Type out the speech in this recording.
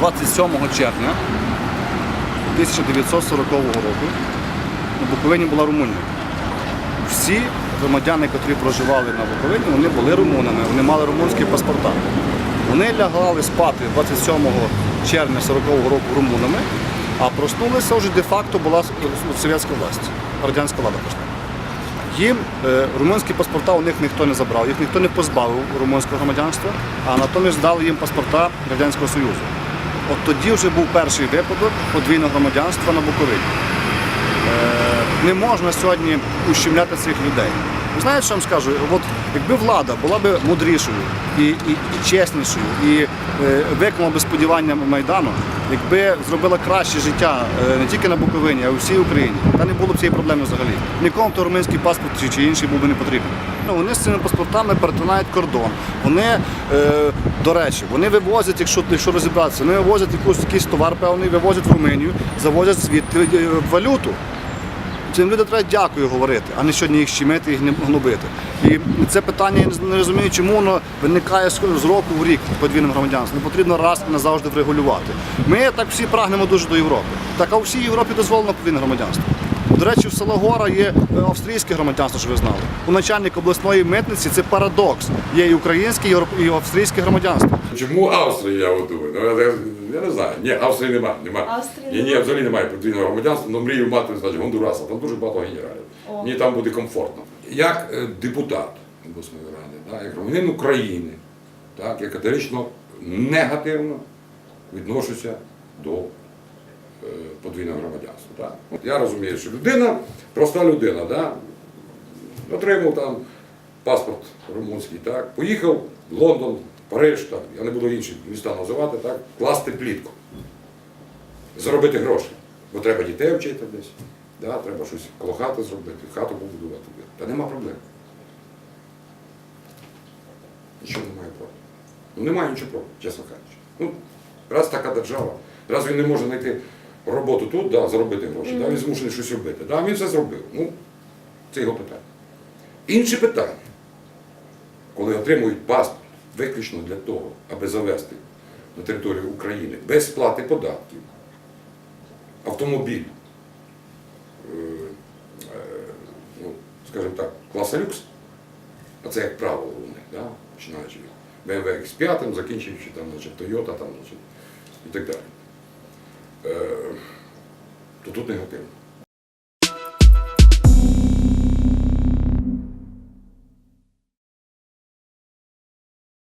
27 червня 1940 року на Буковині була Румунія. Всі громадяни, які проживали на Буковині, вони були румунами, вони мали румунські паспорта. Вони лягали спати 27 червня 40-го року румунами, а проснулися вже де-факто була совєтська власть, радянська влада прийшла. Їм е, румунські паспорта у них ніхто не забрав, їх ніхто не позбавив румунського громадянства, а натомість дали їм паспорта Радянського Союзу. От тоді вже був перший випадок подвійного громадянства на Буковині. Е, не можна сьогодні ущемляти цих людей. Ви знаєте, що вам скажу? От якби влада була б мудрішою і, і, і чеснішою, і е, виконала би сподівання Майдану, якби зробила краще життя е, не тільки на Буковині, а й у всій Україні, та не було б цієї проблеми взагалі. Нікому то румунський паспорт чи, чи інший був би не потрібен. Ну, вони з цими паспортами перетинають кордон. Вони, е, до речі, вони вивозять, якщо, якщо розібратися, вони вивозять якусь, якийсь товар певний, вивозять в Румунію, завозять звідти е, валюту. Цим людям треба дякую говорити, а не сьогодні їх щемити і не гнобити. І це питання я не- розумію, чому воно виникає з року в рік подвійним громадянством. Не потрібно раз і назавжди врегулювати. Ми так всі прагнемо дуже до Європи. Так а у всій Європі дозволено подвійне громадянство. До речі, в село Гора є е, австрійське громадянство, що ви знали. У начальника обласної митниці це парадокс. Є і українське, і австрійське громадянство. Чому Австрія, я от думаю? Ну, я, я не знаю. Ні, Австрії немає. Нема. Австрії Ні, ні, взагалі немає подвійного громадянства, але мрію мати, значить, Гондураса. Там дуже багато генералів. О. Мені там буде комфортно. Як е, депутат обласної ради, так, як громадянин України, так, я категорично негативно відношуся до е, подвійного громадянства. Так. От я розумію, що людина, проста людина, так, отримав там паспорт румунський, так, поїхав в Лондон, Париж, так, я не буду інші міста називати, так, класти плітку, заробити гроші. Бо треба дітей вчити десь, да, треба щось коло хати зробити, хату побудувати. Та нема проблем. Нічого немає проти. Ну немає нічого проти, чесно кажучи. Ну, раз така держава, раз він не може знайти роботу тут, да, заробити гроші, да, він змушений щось робити. Да, він все зробив. Ну, це його питання. Інше питання, коли отримують паспорт виключно для того, аби завести на територію України без сплати податків, автомобіль, е, е, ну, скажімо так, класа люкс, а це як правило у них, да? починаючи від BMW X5, закінчуючи там, значить, Toyota там, значить, і так далі. Е, то тут негативно.